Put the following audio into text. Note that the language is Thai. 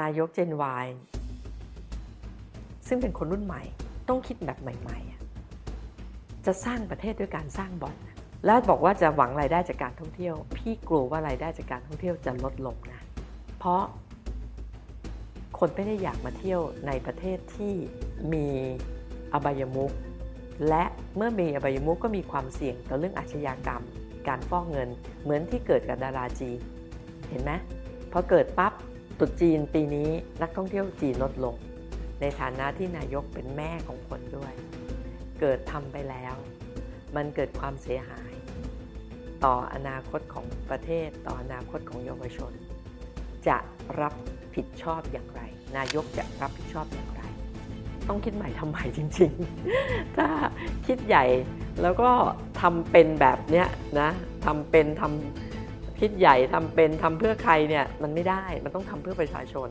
นายกเจนวายซึ่งเป็นคนรุ่นใหม่ ต้องคิดแบบใหม่ ๆ จะสร้างประเทศด้วยการสร้างบ่อนแล้วบอกว่าจะหวังรายได้จากการท่องเที่ยว พี่กลัวว่ารายได้จากการท่องเที่ยวจะลดลงนะ เพราะคนไม่ได้อยากมาเที่ยวในประเทศที่มีอบายมุขและเมื่อมีอบายมุขก็มีความเสี่ยงต่อเรื่องอาชญากรรม การฟอกเงิน เหมือนที่เกิดกับดาราจี เห็นไหมพอเกิดปั๊บ ตรุษจีนปีนี้นักท่องเที่ยวจีนลดลง ในฐานะที่นายกเป็นแม่ของคนด้วย เกิดทำไปแล้ว มันเกิดความเสียหาย ต่ออนาคตของประเทศต่ออนาคตของเยาวชน จะรับผิดชอบอย่างไร นายกจะรับผิดชอบอย่างไร ต้องคิดใหม่ทำใหม่จริง ๆ ถ้าคิดใหญ่แล้วก็ทำเป็นแบบเนี้ยนะทำเป็นทำ คิดใหญ่ทำเป็นทำเพื่อใครเนี่ยมันไม่ได้มันต้องทำเพื่อประชาชน